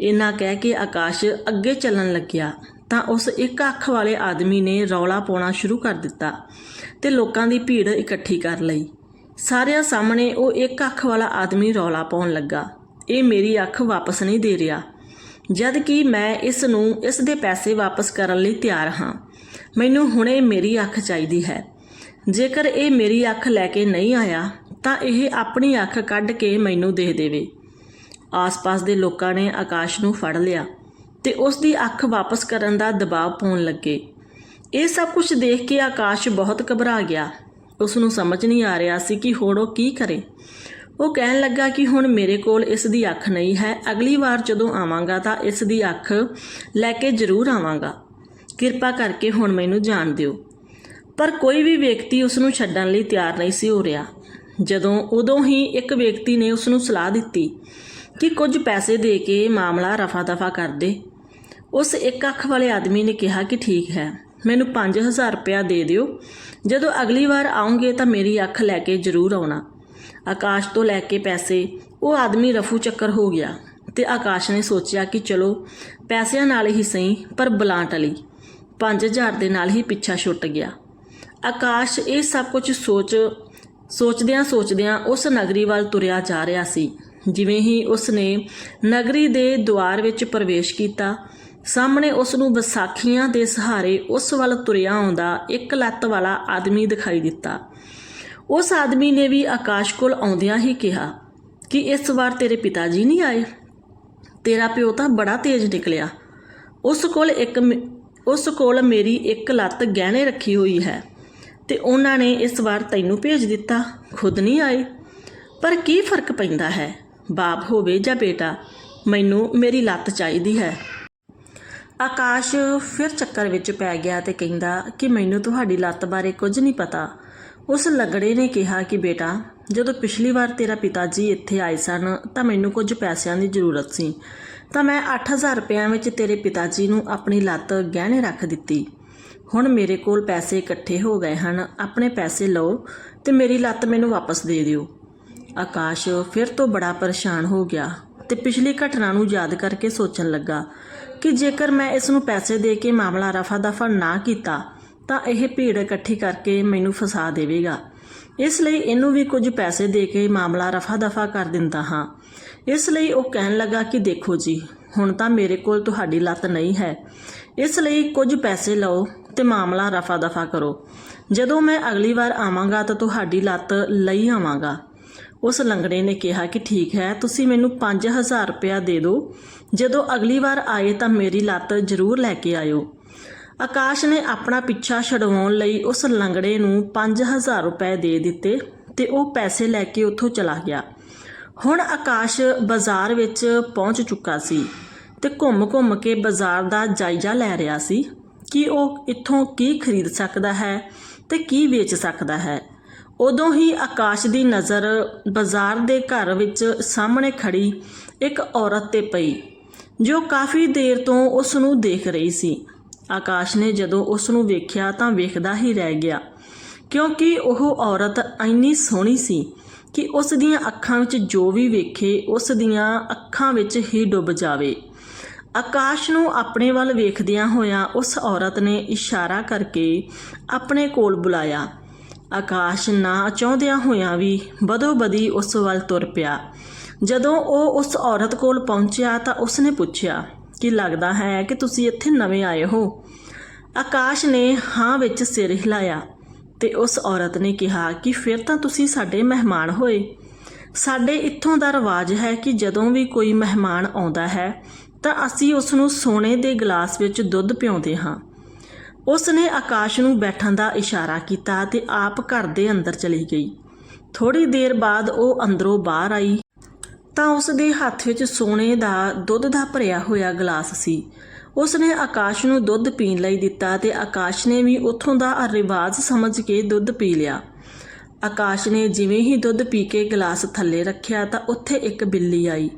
ਇਹਨਾਂ ਕਹਿ ਕੇ ਆਕਾਸ਼ ਅੱਗੇ ਚੱਲਣ ਲੱਗਿਆ ਤਾਂ ਉਸ ਇੱਕ ਅੱਖ ਵਾਲੇ ਆਦਮੀ ਨੇ ਰੌਲਾ ਪਾਉਣਾ ਸ਼ੁਰੂ ਕਰ ਦਿੱਤਾ ਤੇ ਲੋਕਾਂ ਦੀ ਭੀੜ ਇਕੱਠੀ ਕਰ ਲਈ। ਸਾਰਿਆਂ ਸਾਹਮਣੇ ਉਹ ਇੱਕ ਅੱਖ ਵਾਲਾ ਆਦਮੀ ਰੌਲਾ ਪਾਉਣ ਲੱਗਾ। ਇਹ ਮੇਰੀ ਅੱਖ ਵਾਪਸ ਨਹੀਂ ਦੇ ਰਿਹਾ। ਜਦ ਕਿ ਮੈਂ ਇਸ ਨੂੰ ਇਸ ਦੇ ਪੈਸੇ ਵਾਪਸ ਕਰਨ ਲਈ ਤਿਆਰ ਹਾਂ। ਮੈਨੂੰ ਹੁਣੇ ਮੇਰੀ ਅੱਖ ਚਾਹੀਦੀ ਹੈ। ਜੇਕਰ ਇਹ ਮੇਰੀ ਅੱਖ ਲੈ ਕੇ ਨਹੀਂ ਆਇਆ, ਤਾਂ ਇਹ ਆਪਣੀ ਅੱਖ ਕੱਢ ਕੇ ਮੈਨੂੰ ਦੇ ਦੇਵੇ। ਆਸ-ਪਾਸ ਦੇ ਲੋਕਾਂ ਨੇ ਆਕਾਸ਼ ਨੂੰ ਫੜ ਲਿਆ ਤੇ ਉਸ ਦੀ ਅੱਖ ਵਾਪਸ ਕਰਨ ਦਾ ਦਬਾਅ ਪਾਉਣ ਲੱਗੇ। ਇਹ ਸਭ ਕੁਝ ਦੇਖ ਕੇ ਆਕਾਸ਼ ਬਹੁਤ ਘਬਰਾ ਗਿਆ। ਉਸ ਨੂੰ ਸਮਝ ਨਹੀਂ ਆ ਰਿਹਾ ਸੀ ਕਿ ਹੁਣ ਉਹ ਕੀ ਕਰੇ। ਉਹ ਕਹਿਣ ਲੱਗਾ ਕਿ ਹੁਣ ਮੇਰੇ ਕੋਲ ਇਸ ਦੀ ਅੱਖ ਨਹੀਂ ਹੈ, ਅਗਲੀ ਵਾਰ ਜਦੋਂ ਆਵਾਂਗਾ ਤਾਂ ਇਸ ਦੀ ਅੱਖ ਲੈ ਕੇ ਜ਼ਰੂਰ ਆਵਾਂਗਾ। ਕਿਰਪਾ ਕਰਕੇ ਹੁਣ ਮੈਨੂੰ ਜਾਣ ਦਿਓ। ਪਰ ਕੋਈ ਵੀ ਵਿਅਕਤੀ ਉਸ ਨੂੰ ਛੱਡਣ ਲਈ ਤਿਆਰ ਨਹੀਂ ਸੀ ਹੋ ਰਿਹਾ। ਜਦੋਂ ਉਦੋਂ ਹੀ ਇੱਕ ਵਿਅਕਤੀ ਨੇ ਉਸ ਨੂੰ ਸਲਾਹ ਦਿੱਤੀ ਕਿ ਕੁਝ ਪੈਸੇ ਦੇ ਕੇ ਮਾਮਲਾ ਰਫਾ-ਦਫਾ ਕਰ ਦੇ। ਉਸ ਇੱਕ ਅੱਖ ਵਾਲੇ ਆਦਮੀ ਨੇ ਕਿਹਾ ਕਿ ਠੀਕ ਹੈ, ਮੈਨੂੰ 5000 ਰੁਪਇਆ ਦੇ ਦਿਓ। ਜਦੋਂ ਅਗਲੀ ਵਾਰ ਆਉਂਗੇ ਤਾਂ ਮੇਰੀ ਅੱਖ ਲੈ ਕੇ ਜ਼ਰੂਰ ਆਉਣਾ। ਆਕਾਸ਼ ਤੋਂ ਲੈ ਕੇ ਪੈਸੇ, ਉਹ ਆਦਮੀ ਰਫੂ ਚੱਕਰ ਹੋ ਗਿਆ ਤੇ ਆਕਾਸ਼ ਨੇ ਸੋਚਿਆ ਕਿ ਚਲੋ, ਪੈਸਿਆਂ ਨਾਲ ਹੀ ਸਹੀ, ਪਰ ਬਲਾਂ ਟਲੀ 5000 ਦੇ ਨਾਲ ਹੀ ਪਿੱਛਾ ਛੁੱਟ ਗਿਆ। ਆਕਾਸ਼ ਇਹ ਸਭ ਕੁਝ ਸੋਚ, ਸੋਚਦਿਆਂ ਸੋਚਦਿਆਂ ਉਸ ਨਗਰੀ ਵੱਲ ਤੁਰਿਆ ਜਾ ਰਿਹਾ ਸੀ, ਜਿਵੇਂ ਹੀ ਉਸ ਨੇ ਨਗਰੀ ਦੇ ਦੁਆਰ ਵਿੱਚ ਪ੍ਰਵੇਸ਼ ਕੀਤਾ। ਸਾਹਮਣੇ ਉਸ ਨੂੰ ਵਿਸਾਖੀਆਂ ਦੇ ਸਹਾਰੇ ਉਸ ਵੱਲ ਤੁਰਿਆ ਆਉਂਦਾ ਇੱਕ ਲੱਤ ਵਾਲਾ ਆਦਮੀ ਦਿਖਾਈ ਦਿੱਤਾ। ਉਸ ਆਦਮੀ ਨੇ ਵੀ ਆਕਾਸ਼ ਕੋਲ ਆਉਂਦਿਆਂ ਹੀ ਕਿਹਾ ਕਿ ਇਸ ਵਾਰ ਤੇਰੇ ਪਿਤਾ ਜੀ ਨਹੀਂ ਆਏ? ਤੇਰਾ ਪਿਓ ਤਾਂ ਬੜਾ ਤੇਜ਼ ਨਿਕਲਿਆ। ਉਸ ਕੋਲ ਇੱਕ ਮ- ਉਸ ਕੋਲ ਮੇਰੀ ਇੱਕ ਲੱਤ ਗਹਿਣੇ ਰੱਖੀ ਹੋਈ ਹੈ ਤੇ ਉਹਨਾਂ ਨੇ ਇਸ ਵਾਰ ਤੈਨੂੰ ਭੇਜ ਦਿੱਤਾ, ਖੁਦ ਨਹੀਂ ਆਏ। ਪਰ ਕੀ ਫ਼ਰਕ ਪੈਂਦਾ ਹੈ? ਬਾਪ ਹੋਵੇ ਜਾਂ ਬੇਟਾ, ਮੈਨੂੰ ਮੇਰੀ ਲੱਤ ਚਾਹੀਦੀ ਹੈ। ਆਕਾਸ਼ ਫਿਰ ਚੱਕਰ ਵਿੱਚ ਪੈ ਗਿਆ ਤੇ ਕਹਿੰਦਾ ਕਿ ਮੈਨੂੰ ਤੁਹਾਡੀ ਲੱਤ ਬਾਰੇ ਕੁਝ ਨਹੀਂ ਪਤਾ। ਉਸ ਲੰਗੜੇ ਨੇ ਕਿਹਾ ਕਿ, ਬੇਟਾ, ਜਦੋਂ ਪਿਛਲੀ ਵਾਰ ਤੇਰਾ ਪਿਤਾ ਜੀ ਇੱਥੇ ਆਏ ਸਨ, ਤਾਂ ਮੈਨੂੰ ਕੁਝ ਪੈਸਿਆਂ ਦੀ ਜ਼ਰੂਰਤ ਸੀ। ਤਾਂ ਮੈਂ 8000 ਰੁਪਇਆਂ ਵਿੱਚ ਤੇਰੇ ਪਿਤਾ ਜੀ ਨੂੰ ਆਪਣੀ ਲੱਤ ਗਹਿਣੇ ਰੱਖ ਦਿੱਤੀ। ਹੁਣ ਮੇਰੇ ਕੋਲ ਪੈਸੇ ਇਕੱਠੇ ਹੋ ਗਏ ਹਨ, ਆਪਣੇ ਪੈਸੇ ਲਓ ਤੇ ਮੇਰੀ ਲੱਤ ਮੈਨੂੰ ਵਾਪਸ ਦੇ ਦਿਓ। ਆਕਾਸ਼ ਫਿਰ ਤੋਂ ਬੜਾ ਪਰੇਸ਼ਾਨ ਹੋ ਗਿਆ ਤੇ ਪਿਛਲੀ ਘਟਨਾ ਨੂੰ ਯਾਦ ਕਰਕੇ ਸੋਚਣ ਲੱਗਾ ਕਿ ਜੇਕਰ ਮੈਂ ਇਸ ਨੂੰ ਪੈਸੇ ਦੇ ਕੇ ਮਾਮਲਾ ਰਫਾ-ਦਫਾ ਨਾ ਕੀਤਾ ਤਾਂ ਇਹ ਭੀੜ ਇਕੱਠੀ ਕਰਕੇ ਮੈਨੂੰ ਫਸਾ ਦੇਵੇਗਾ। ਇਸ ਲਈ ਇਹਨੂੰ ਵੀ ਕੁਝ ਪੈਸੇ ਦੇ ਕੇ ਮਾਮਲਾ ਰਫਾ-ਦਫਾ ਕਰ ਦਿੰਦਾ ਹਾਂ। ਇਸ ਲਈ ਉਹ ਕਹਿਣ ਲੱਗਾ ਕਿ ਦੇਖੋ ਜੀ, ਹੁਣ ਤਾਂ ਮੇਰੇ ਕੋਲ ਤੁਹਾਡੀ ਲੱਤ ਨਹੀਂ ਹੈ। ਇਸ ਲਈ ਕੁਝ ਪੈਸੇ ਲਓ ਤੇ ਮਾਮਲਾ ਰਫਾ-ਦਫਾ ਕਰੋ। ਜਦੋਂ ਮੈਂ ਅਗਲੀ ਵਾਰ ਆਵਾਂਗਾ ਤਾਂ ਤੁਹਾਡੀ ਲੱਤ ਲਈ ਆਵਾਂਗਾ। ਉਸ ਲੰਗੜੇ ਨੇ ਕਿਹਾ ਕਿ ਠੀਕ ਹੈ, ਤੁਸੀਂ ਮੈਨੂੰ 5000 ਰੁਪਇਆ ਦੇ ਦਿਓ। ਜਦੋਂ ਅਗਲੀ ਵਾਰ ਆਏ ਤਾਂ ਮੇਰੀ ਲੱਤ ਜ਼ਰੂਰ ਲੈ ਕੇ ਆਇਓ। ਆਕਾਸ਼ ਨੇ ਆਪਣਾ ਪਿੱਛਾ ਛਡਵਾਉਣ ਲਈ ਉਸ ਲੰਗੜੇ ਨੂੰ 5000 ਰੁਪਏ ਦੇ ਦਿੱਤੇ ਤੇ ਉਹ ਪੈਸੇ ਲੈ ਕੇ ਉੱਥੋਂ ਚਲਾ ਗਿਆ। ਹੁਣ ਆਕਾਸ਼ ਬਾਜ਼ਾਰ ਵਿੱਚ ਪਹੁੰਚ ਚੁੱਕਾ ਸੀ ਤੇ ਘੁੰਮ-ਘੁੰਮ ਕੇ ਬਾਜ਼ਾਰ ਦਾ ਜਾਇਜ਼ਾ ਲੈ ਰਿਹਾ ਸੀ ਕਿ ਉਹ ਇੱਥੋਂ ਕੀ ਖਰੀਦ ਸਕਦਾ ਹੈ ਤੇ ਕੀ ਵੇਚ ਸਕਦਾ ਹੈ। ਉਦੋਂ ਹੀ ਆਕਾਸ਼ ਦੀ ਨਜ਼ਰ ਬਾਜ਼ਾਰ ਦੇ ਘਰ ਵਿੱਚ ਸਾਹਮਣੇ ਖੜੀ ਇੱਕ ਔਰਤ ਤੇ ਪਈ, ਜੋ ਕਾਫੀ ਦੇਰ ਤੋਂ ਉਸ ਨੂੰ ਦੇਖ ਰਹੀ ਸੀ। ਆਕਾਸ਼ ਨੇ ਜਦੋਂ ਉਸ ਨੂੰ ਵੇਖਿਆ ਤਾਂ ਵੇਖਦਾ ਹੀ ਰਹਿ ਗਿਆ। ਕਿਉਂਕਿ ਉਹ ਔਰਤ ਇੰਨੀ ਸੋਹਣੀ ਸੀ ਕਿ ਉਸ ਦੀਆਂ ਅੱਖਾਂ ਵਿੱਚ ਜੋ ਵੀ ਵੇਖੇ ਉਸ ਦੀਆਂ ਅੱਖਾਂ ਵਿੱਚ ਹੀ ਡੁੱਬ ਜਾਵੇ। ਆਕਾਸ਼ ਨੂੰ ਆਪਣੇ ਵੱਲ ਵੇਖਦਿਆਂ ਹੋਇਆਂ ਉਸ ਔਰਤ ਨੇ ਇਸ਼ਾਰਾ ਕਰਕੇ ਆਪਣੇ ਕੋਲ ਬੁਲਾਇਆ। ਆਕਾਸ਼ ਨਾ ਚਾਹੁੰਦਿਆਂ ਹੋਇਆਂ ਵੀ ਬਦੋ ਬਦੀ ਉਸ ਵੱਲ ਤੁਰ ਪਿਆ। ਜਦੋਂ ਉਹ ਉਸ ਔਰਤ ਕੋਲ ਪਹੁੰਚਿਆ ਤਾਂ ਉਸਨੇ ਪੁੱਛਿਆ ਕਿ ਲੱਗਦਾ ਹੈ ਕਿ ਤੁਸੀਂ ਇੱਥੇ ਨਵੇਂ ਆਏ ਹੋ? ਆਕਾਸ਼ ਨੇ ਹਾਂ ਵਿੱਚ ਸਿਰ ਹਿਲਾਇਆ ਤੇ ਉਸ ਔਰਤ ਨੇ ਕਿਹਾ ਕਿ ਫਿਰ ਤਾਂ ਤੁਸੀਂ ਸਾਡੇ ਮਹਿਮਾਨ ਹੋਏ। ਸਾਡੇ ਇੱਥੋਂ ਦਾ ਰਿਵਾਜ ਹੈ ਕਿ ਜਦੋਂ ਵੀ ਕੋਈ ਮਹਿਮਾਨ ਆਉਂਦਾ ਹੈ, ਤਾਂ ਅਸੀਂ ਉਸ ਨੂੰ ਸੋਨੇ ਦੇ ਗਲਾਸ ਵਿੱਚ ਦੁੱਧ ਪਿਆਉਂਦੇ ਹਾਂ। ਉਸ ਨੇ ਆਕਾਸ਼ ਨੂੰ ਬੈਠਣ ਦਾ ਇਸ਼ਾਰਾ ਕੀਤਾ ਤੇ ਆਪ ਘਰ ਦੇ ਅੰਦਰ ਚਲੀ ਗਈ। ਥੋੜੀ ਦੇਰ ਬਾਅਦ ਉਹ ਅੰਦਰੋਂ ਬਾਹਰ ਆਈ। ਤਾਂ ਉਸ ਦੇ ਹੱਥ ਵਿੱਚ ਸੋਨੇ ਦਾ ਦੁੱਧ ਦਾ ਭਰਿਆ ਹੋਇਆ ਗਲਾਸ ਸੀ। ਉਸਨੇ ਆਕਾਸ਼ ਨੂੰ ਦੁੱਧ ਪੀਣ ਲਈ ਦਿੱਤਾ ਤੇ ਆਕਾਸ਼ ਨੇ ਵੀ ਉੱਥੋਂ ਦਾ ਰਿਵਾਜ ਸਮਝ ਕੇ ਦੁੱਧ ਪੀ ਲਿਆ। ਆਕਾਸ਼ ਨੇ ਜਿਵੇਂ ਹੀ ਦੁੱਧ ਪੀ ਕੇ ਗਲਾਸ ਥੱਲੇ ਰੱਖਿਆ ਤਾਂ ਉੱਥੇ ਇੱਕ ਬਿੱਲੀ ਆਈ।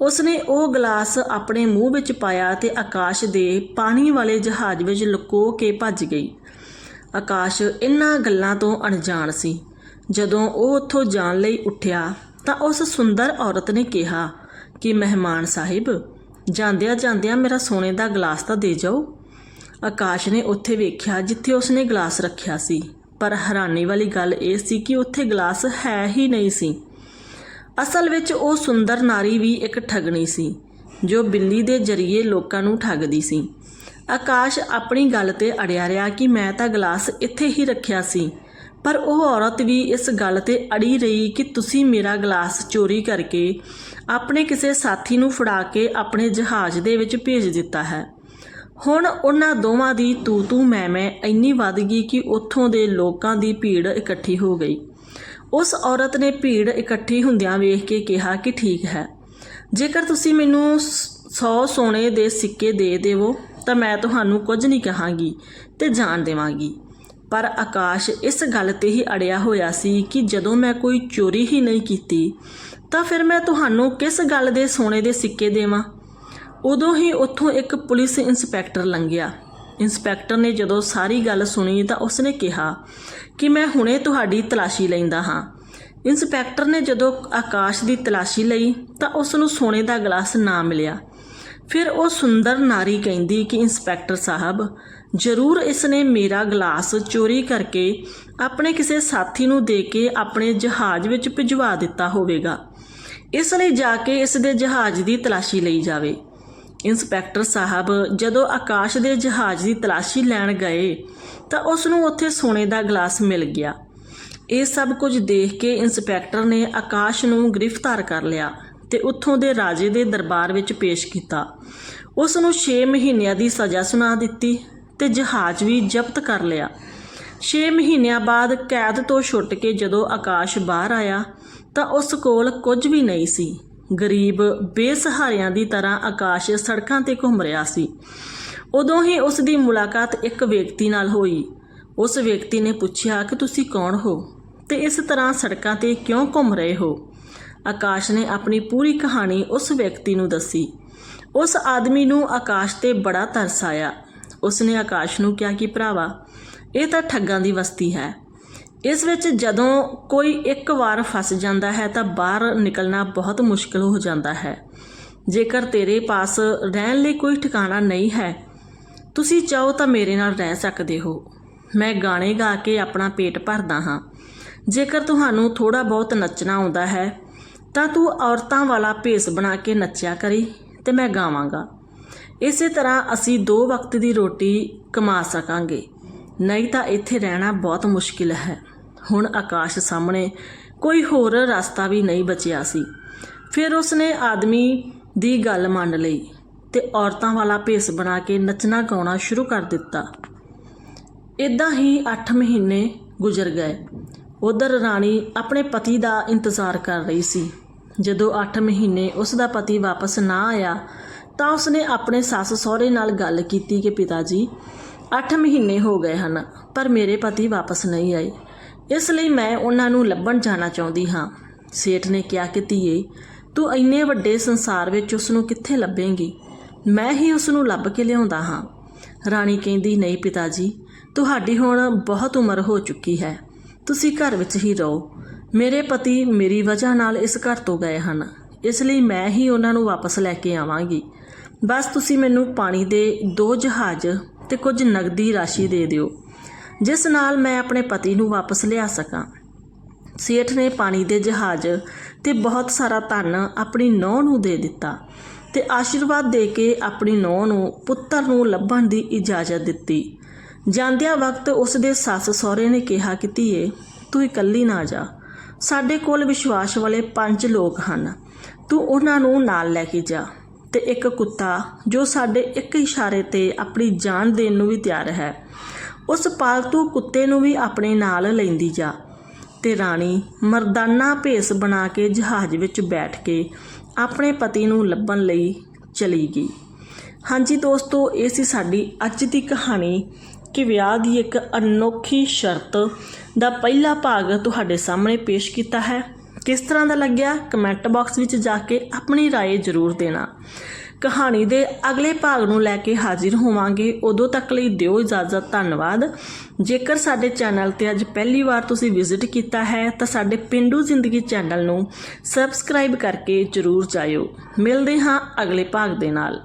ਉਸਨੇ ਉਹ ਗਲਾਸ ਆਪਣੇ ਮੂੰਹ ਵਿੱਚ ਪਾਇਆ ਤੇ ਆਕਾਸ਼ ਦੇ ਪਾਣੀ ਵਾਲੇ ਜਹਾਜ਼ ਵਿੱਚ ਲੁਕੋ ਕੇ ਭੱਜ ਗਈ। ਆਕਾਸ਼ ਇਨ੍ਹਾਂ ਗੱਲਾਂ ਤੋਂ ਅਣਜਾਣ ਸੀ। ਜਦੋਂ ਉਹ ਉੱਥੋਂ ਜਾਣ ਲਈ ਉੱਠਿਆ ਤਾਂ ਉਸ ਸੁੰਦਰ ਔਰਤ ਨੇ ਕਿਹਾ, ਕਿ ਮਹਿਮਾਨ ਸਾਹਿਬ, ਜਾਂਦਿਆਂ ਜਾਂਦਿਆਂ ਮੇਰਾ ਸੋਨੇ ਦਾ ਗਲਾਸ ਤਾਂ ਦੇ ਜਾਓ। ਆਕਾਸ਼ ਨੇ ਉੱਥੇ ਵੇਖਿਆ ਜਿੱਥੇ ਉਸਨੇ ਗਲਾਸ ਰੱਖਿਆ ਸੀ, ਪਰ ਹੈਰਾਨੀ ਵਾਲੀ ਗੱਲ ਇਹ ਸੀ ਕਿ ਉੱਥੇ ਗਲਾਸ ਹੈ ਹੀ ਨਹੀਂ ਸੀ। ਅਸਲ ਵਿੱਚ ਉਹ ਸੁੰਦਰ ਨਾਰੀ ਵੀ ਇੱਕ ਠੱਗਣੀ ਸੀ, ਜੋ ਬਿੱਲੀ ਦੇ ਜ਼ਰੀਏ ਲੋਕਾਂ ਨੂੰ ਠੱਗਦੀ ਸੀ। ਆਕਾਸ਼ ਆਪਣੀ ਗੱਲ ਤੇ ਅੜਿਆ ਰਿਹਾ ਕਿ ਮੈਂ ਤਾਂ ਗਲਾਸ ਇੱਥੇ ਹੀ ਰੱਖਿਆ ਸੀ ਪਰ ਉਹ ਔਰਤ ਵੀ ਇਸ ਗੱਲ ਤੇ ਅੜੀ ਰਹੀ ਕਿ ਤੁਸੀਂ ਮੇਰਾ ਗਲਾਸ ਚੋਰੀ ਕਰਕੇ ਆਪਣੇ ਕਿਸੇ ਸਾਥੀ ਨੂੰ ਫੜਾ ਕੇ ਆਪਣੇ ਜਹਾਜ਼ ਦੇ ਵਿੱਚ ਭੇਜ ਦਿੱਤਾ ਹੈ। ਹੁਣ ਉਹਨਾਂ ਦੋਵਾਂ ਦੀ ਤੂ ਤੂ ਮੈਂ ਮੈਂ ਇੰਨੀ ਵੱਧ ਗਈ ਕਿ ਉੱਥੋਂ ਦੇ ਲੋਕਾਂ ਦੀ ਭੀੜ ਇਕੱਠੀ ਹੋ ਗਈ। ਉਸ ਔਰਤ ਨੇ ਭੀੜ ਇਕੱਠੀ ਹੁੰਦਿਆਂ ਵੇਖ ਕੇ ਕਿਹਾ ਕਿ ਠੀਕ ਹੈ। ਜੇਕਰ ਤੁਸੀਂ ਮੈਨੂੰ 100 ਸੋਨੇ ਦੇ ਸਿੱਕੇ ਦੇ ਦੇਵੋ, ਤਾਂ ਮੈਂ ਤੁਹਾਨੂੰ ਕੁਝ ਨਹੀਂ ਕਹਾਂਗੀ ਤੇ ਜਾਣ ਦੇਵਾਂਗੀ। ਪਰ ਆਕਾਸ਼ ਇਸ ਗੱਲ ਤੇ ਹੀ ਅੜਿਆ ਹੋਇਆ ਸੀ ਕਿ ਜਦੋਂ ਮੈਂ ਕੋਈ ਚੋਰੀ ਹੀ ਨਹੀਂ ਕੀਤੀ, ਤਾਂ ਫਿਰ ਮੈਂ ਤੁਹਾਨੂੰ ਕਿਸ ਗੱਲ ਦੇ ਸੋਨੇ ਦੇ ਸਿੱਕੇ ਦੇਵਾਂ? ਉਦੋਂ ਹੀ ਉੱਥੋਂ ਇੱਕ ਪੁਲਿਸ ਇੰਸਪੈਕਟਰ ਲੰਘਿਆ। ਇੰਸਪੈਕਟਰ ਨੇ ਜਦੋਂ ਸਾਰੀ ਗੱਲ ਸੁਣੀ ਤਾਂ ਉਸਨੇ ਕਿਹਾ ਕਿ ਮੈਂ ਹੁਣੇ ਤੁਹਾਡੀ ਤਲਾਸ਼ੀ ਲੈਂਦਾ ਹਾਂ। ਇੰਸਪੈਕਟਰ ਨੇ ਜਦੋਂ ਆਕਾਸ਼ ਦੀ ਤਲਾਸ਼ੀ ਲਈ ਤਾਂ ਉਸ ਨੂੰ ਸੋਨੇ ਦਾ ਗਲਾਸ ਨਾ ਮਿਲਿਆ। ਫਿਰ ਉਹ ਸੁੰਦਰ ਨਾਰੀ ਕਹਿੰਦੀ ਕਿ, ਇੰਸਪੈਕਟਰ ਸਾਹਿਬ, ਜ਼ਰੂਰ ਇਸ ਨੇ ਮੇਰਾ ਗਲਾਸ ਚੋਰੀ ਕਰਕੇ ਆਪਣੇ ਕਿਸੇ ਸਾਥੀ ਨੂੰ ਦੇ ਕੇ ਆਪਣੇ ਜਹਾਜ਼ ਵਿੱਚ ਭਿਜਵਾ ਦਿੱਤਾ ਹੋਵੇਗਾ। ਇਸ ਲਈ ਜਾ ਕੇ ਇਸ ਦੇ ਜਹਾਜ਼ ਦੀ ਤਲਾਸ਼ੀ ਲਈ ਜਾਵੇ। ਇੰਸਪੈਕਟਰ ਸਾਹਿਬ, ਜਦੋਂ ਆਕਾਸ਼ ਦੇ ਜਹਾਜ਼ ਦੀ ਤਲਾਸ਼ੀ ਲੈਣ ਗਏ, ਤਾਂ ਉਸ ਨੂੰ ਉੱਥੇ ਸੋਨੇ ਦਾ ਗਲਾਸ ਮਿਲ ਗਿਆ। ਇਹ ਸਭ ਕੁਝ ਦੇਖ ਕੇ ਇੰਸਪੈਕਟਰ ਨੇ ਆਕਾਸ਼ ਨੂੰ ਗ੍ਰਿਫਤਾਰ ਕਰ ਲਿਆ। ਤੇ ਉੱਥੋਂ ਦੇ ਰਾਜੇ ਦੇ ਦਰਬਾਰ ਵਿੱਚ ਪੇਸ਼ ਕੀਤਾ। ਉਸ ਨੂੰ 6 ਮਹੀਨਿਆਂ ਦੀ ਸਜ਼ਾ ਸੁਣਾ ਦਿੱਤੀ ਤੇ ਜਹਾਜ਼ ਵੀ ਜ਼ਬਤ ਕਰ ਲਿਆ। 6 ਮਹੀਨਿਆਂ ਬਾਅਦ ਕੈਦ ਤੋਂ ਛੁੱਟ ਕੇ ਜਦੋਂ ਆਕਾਸ਼ ਬਾਹਰ ਆਇਆ, ਤਾਂ ਉਸ ਕੋਲ ਕੁਝ ਵੀ ਨਹੀਂ ਸੀ। ਗਰੀਬ, ਬੇਸਹਾਰਿਆਂ ਦੀ ਤਰ੍ਹਾਂ ਆਕਾਸ਼ ਸੜਕਾਂ ਤੇ ਘੁੰਮ ਰਿਹਾ ਸੀ। ਉਦੋਂ ਹੀ ਉਸ ਦੀ ਮੁਲਾਕਾਤ ਇੱਕ ਵਿਅਕਤੀ ਨਾਲ ਹੋਈ। ਉਸ ਵਿਅਕਤੀ ਨੇ ਪੁੱਛਿਆ, ਕਿ ਤੁਸੀਂ ਕੌਣ ਹੋ? ਤੇ ਇਸ ਤਰ੍ਹਾਂ ਸੜਕਾਂ ਤੇ ਕਿਉਂ ਘੁੰਮ ਰਹੇ ਹੋ? ਆਕਾਸ਼ ਨੇ ਆਪਣੀ ਪੂਰੀ ਕਹਾਣੀ ਉਸ ਵਿਅਕਤੀ ਨੂੰ ਦੱਸੀ। ਉਸ ਆਦਮੀ ਨੂੰ ਆਕਾਸ਼ ਤੇ ਬੜਾ ਤਰਸ ਆਇਆ। ਉਸਨੇ ਆਕਾਸ਼ ਨੂੰ ਕਿਹਾ ਕਿ ਭਰਾਵਾ, ਇਹ ਤਾਂ ਠੱਗਾਂ ਦੀ ਵਸਤੀ ਹੈ। ਇਸ ਵਿੱਚ ਜਦੋਂ ਕੋਈ ਇੱਕ ਵਾਰ ਫਸ ਜਾਂਦਾ ਹੈ ਤਾਂ ਬਾਹਰ ਨਿਕਲਣਾ ਬਹੁਤ ਮੁਸ਼ਕਲ ਹੋ ਜਾਂਦਾ ਹੈ। ਜੇਕਰ ਤੇਰੇ ਪਾਸ ਰਹਿਣ ਲਈ ਕੋਈ ਠਿਕਾਣਾ ਨਹੀਂ ਹੈ, ਤੁਸੀਂ ਚਾਹੋ ਤਾਂ ਮੇਰੇ ਨਾਲ ਰਹਿ ਸਕਦੇ ਹੋ। ਮੈਂ ਗਾਣੇ ਗਾ ਕੇ ਆਪਣਾ ਪੇਟ ਭਰਦਾ ਹਾਂ। ਜੇਕਰ ਤੁਹਾਨੂੰ ਥੋੜਾ ਬਹੁਤ ਨੱਚਣਾ ਆਉਂਦਾ ਹੈ ਤਾਂ ਤੂੰ ਔਰਤਾਂ ਵਾਲਾ ਭੇਸ ਬਣਾ ਕੇ ਨੱਚਿਆ ਕਰੀ ਤੇ ਮੈਂ ਗਾਵਾਂਗਾ। ਇਸੇ ਤਰ੍ਹਾਂ ਅਸੀਂ ਦੋ ਵਕਤ ਦੀ ਰੋਟੀ ਕਮਾ ਸਕਾਂਗੇ। ਨਹੀਂ ਤਾਂ ਇੱਥੇ ਰਹਿਣਾ ਬਹੁਤ ਮੁਸ਼ਕਿਲ ਹੈ। ਹੁਣ ਆਕਾਸ਼ ਸਾਹਮਣੇ ਕੋਈ ਹੋਰ ਰਸਤਾ ਵੀ ਨਹੀਂ ਬਚਿਆ ਸੀ। ਫਿਰ ਉਸਨੇ ਆਦਮੀ ਦੀ ਗੱਲ ਮੰਨ ਲਈ ਤੇ ਔਰਤਾਂ ਵਾਲਾ ਭੇਸ ਬਣਾ ਕੇ ਨੱਚਣਾ ਗਾਉਣਾ ਸ਼ੁਰੂ ਕਰ ਦਿੱਤਾ। ਇਦਾਂ ਹੀ 8 ਮਹੀਨੇ ਗੁਜ਼ਰ ਗਏ। ਉਧਰ ਰਾਣੀ ਆਪਣੇ ਪਤੀ ਦਾ ਇੰਤਜ਼ਾਰ ਕਰ ਰਹੀ ਸੀ। ਜਦੋਂ 8 ਮਹੀਨੇ ਉਸ ਦਾ ਪਤੀ ਵਾਪਸ ਨਾ ਆਇਆ, ਤਾਂ ਉਸਨੇ ਆਪਣੇ ਸੱਸ ਸਹੁਰੇ ਨਾਲ ਗੱਲ ਕੀਤੀ ਕਿ ਪਿਤਾ ਜੀ 8 ਮਹੀਨੇ ਹੋ ਗਏ ਹਨ, ਪਰ ਮੇਰੇ ਪਤੀ ਵਾਪਸ ਨਹੀਂ ਆਏ। ਇਸ ਲਈ ਮੈਂ ਉਹਨਾਂ ਨੂੰ ਲੱਭਣ ਜਾਣਾ ਚਾਹੁੰਦੀ ਹਾਂ। ਸੇਠ ਨੇ ਕਿਹਾ ਕਿ ਧੀਏ, ਤੂੰ ਇੰਨੇ ਵੱਡੇ ਸੰਸਾਰ ਵਿੱਚ ਉਸ ਨੂੰ ਕਿੱਥੇ ਲੱਭੇਂਗੀ? ਮੈਂ ਹੀ ਉਸ ਨੂੰ ਲੱਭ ਕੇ ਲਿਆਉਂਦਾ ਹਾਂ। ਰਾਣੀ ਕਹਿੰਦੀ, ਨਹੀਂ ਪਿਤਾ ਜੀ ਤੁਹਾਡੀ ਹੁਣ ਬਹੁਤ ਉਮਰ ਹੋ ਚੁੱਕੀ ਹੈ। ਤੁਸੀਂ ਘਰ ਵਿੱਚ ਹੀ ਰਹੋ। ਮੇਰੇ ਪਤੀ ਮੇਰੀ ਵਜ੍ਹਾ ਨਾਲ ਇਸ ਘਰ ਤੋਂ ਗਏ ਹਨ। ਇਸ ਲਈ ਮੈਂ ਹੀ ਉਹਨਾਂ ਨੂੰ ਵਾਪਸ ਲੈ ਕੇ ਆਵਾਂਗੀ। ਬਸ ਤੁਸੀਂ ਮੈਨੂੰ ਪਾਣੀ ਦੇ ਦੋ ਜਹਾਜ਼ ਤੇ ਕੁਝ ਨਗਦੀ ਰਾਸ਼ੀ ਦੇ ਦਿਓ, ਜਿਸ ਨਾਲ ਮੈਂ ਆਪਣੇ ਪਤੀ ਨੂੰ ਵਾਪਸ ਲਿਆ ਸਕਾਂ। ਸੇਠ ਨੇ ਪਾਣੀ ਦੇ ਜਹਾਜ਼ ਤੇ ਬਹੁਤ ਸਾਰਾ ਧਨ ਆਪਣੀ ਨੌਂ ਨੂੰ ਦੇ ਦਿੱਤਾ ਤੇ ਆਸ਼ੀਰਵਾਦ ਦੇ ਕੇ ਆਪਣੀ ਨੌਂ ਨੂੰ, ਪੁੱਤਰ ਨੂੰ ਲੱਭਣ ਦੀ ਇਜਾਜ਼ਤ ਦਿੱਤੀ। ਜਾਂਦਿਆਂ ਵਕਤ ਉਸ ਦੇ ਸੱਸ ਸਹੁਰੇ ਨੇ ਕਿਹਾ ਕਿ ਧੀਏ, ਤੂੰ ਇਕੱਲੀ ਨਾ ਜਾ। ਸਾਡੇ ਕੋਲ ਵਿਸ਼ਵਾਸ ਵਾਲੇ ਪੰਜ ਲੋਕ ਹਨ। ਤੂੰ ਉਹਨਾਂ ਨੂੰ ਨਾਲ ਲੈ ਕੇ ਜਾ ਤੇ ਇੱਕ ਕੁੱਤਾ ਜੋ ਸਾਡੇ ਇੱਕ ਇਸ਼ਾਰੇ ਤੇ ਆਪਣੀ ਜਾਨ ਦੇਣ ਨੂੰ ਵੀ ਤਿਆਰ ਹੈ, ਉਸ ਪਾਲਤੂ ਕੁੱਤੇ ਨੂੰ ਵੀ ਆਪਣੇ ਨਾਲ ਲੈਂਦੀ ਜਾ ਤੇ ਰਾਣੀ ਮਰਦਾਨਾ ਭੇਸ ਬਣਾ ਕੇ ਜਹਾਜ਼ ਵਿੱਚ ਬੈਠ ਕੇ ਆਪਣੇ ਪਤੀ ਨੂੰ ਲੱਭਣ ਲਈ ਚਲੀ ਗਈ। ਹਾਂਜੀ ਦੋਸਤੋ, ਇਹ ਸੀ ਸਾਡੀ ਅੱਜ ਦੀ ਕਹਾਣੀ। ਕਿ ਵਿਆਹ ਦੀ ਇੱਕ ਅਨੋਖੀ ਸ਼ਰਤ ਦਾ ਪਹਿਲਾ ਭਾਗ ਤੁਹਾਡੇ ਸਾਹਮਣੇ ਪੇਸ਼ ਕੀਤਾ ਹੈ ਕਿਸ ਤਰ੍ਹਾਂ ਦਾ ਲੱਗਿਆ ਕਮੈਂਟ ਬਾਕਸ ਵਿੱਚ ਜਾ ਕੇ ਆਪਣੀ رائے ਜ਼ਰੂਰ ਦੇਣਾ ਕਹਾਣੀ ਦੇ ਅਗਲੇ ਭਾਗ ਨੂੰ ਲੈ ਕੇ ਹਾਜ਼ਰ ਹੋਵਾਂਗੇ ਉਦੋਂ ਤੱਕ ਲਈ ਦਿਓ ਇਜਾਜ਼ਤ ਧੰਨਵਾਦ ਜੇਕਰ ਸਾਡੇ ਚੈਨਲ ਤੇ ਅੱਜ ਪਹਿਲੀ ਵਾਰ ਤੁਸੀਂ ਵਿਜ਼ਿਟ ਕੀਤਾ ਹੈ ਤਾਂ ਸਾਡੇ ਪਿੰਡੂ ਜ਼ਿੰਦਗੀ ਚੈਨਲ ਨੂੰ ਸਬਸਕ੍ਰਾਈਬ ਕਰਕੇ ਜ਼ਰੂਰ ਜਾਇਓ ਮਿਲਦੇ ਹਾਂ ਅਗਲੇ ਭਾਗ ਦੇ ਨਾਲ